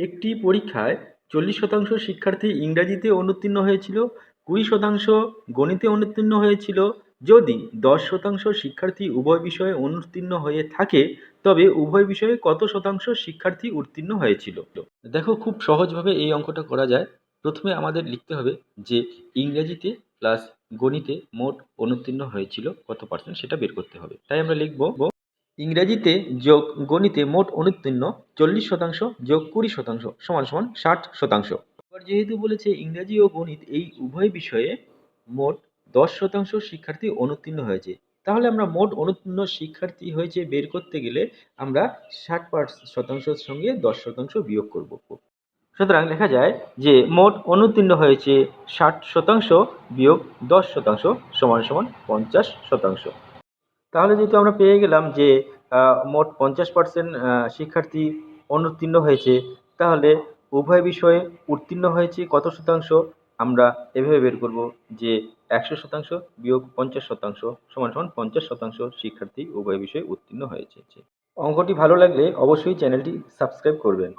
একটি পরীক্ষায় চল্লিশ শতাংশ শিক্ষার্থী ইংরাজিতে অনুত্তীর্ণ হয়েছিল, কুড়ি শতাংশ গণিতে অনুত্তীর্ণ হয়েছিল। যদি দশ শতাংশ শিক্ষার্থী উভয় বিষয়ে অনুত্তীর্ণ হয়ে থাকে, তবে উভয় বিষয়ে কত শতাংশ শিক্ষার্থী উত্তীর্ণ হয়েছিল? দেখো, খুব সহজভাবে এই অঙ্কটা করা যায়। প্রথমে আমাদের লিখতে হবে যে ইংরেজিতে প্লাস গণিতে মোট অনুত্তীর্ণ হয়েছিল কত পার্সেন্ট সেটা বের করতে হবে। তাই আমরা লিখব ইংরেজিতে যোগ গণিতে মোট অনুত্তীর্ণ চল্লিশ শতাংশ যোগ কুড়ি শতাংশ সমান সমান ষাট শতাংশ। এবার যেহেতু বলেছে ইংরেজি ও গণিত এই উভয় বিষয়ে মোট দশ শতাংশ শিক্ষার্থী অনুত্তীর্ণ হয়েছে, তাহলে আমরা মোট অনুত্তীর্ণ শিক্ষার্থী হয়েছে বের করতে গেলে আমরা ষাট শতাংশের সঙ্গে দশ শতাংশ বিয়োগ করব। সুতরাং লেখা যায় যে মোট অনুত্তীর্ণ হয়েছে ষাট শতাংশ বিয়োগ দশ শতাংশ সমান সমান পঞ্চাশ শতাংশ। তাহলে যেহেতু আমরা পেয়ে গেলাম যে মোট পঞ্চাশ পার্সেন্ট শিক্ষার্থী অনুত্তীর্ণ হয়েছে, তাহলে উভয় বিষয়ে উত্তীর্ণ হয়েছে কত শতাংশ? আমরা এভাবে বের করব যে একশো শতাংশ বিয়োগ পঞ্চাশ শতাংশ সমান সমান পঞ্চাশ শতাংশ শিক্ষার্থী উভয় বিষয়ে উত্তীর্ণ হয়েছে। অঙ্কটি ভালো লাগলে অবশ্যই চ্যানেলটি সাবস্ক্রাইব করবেন।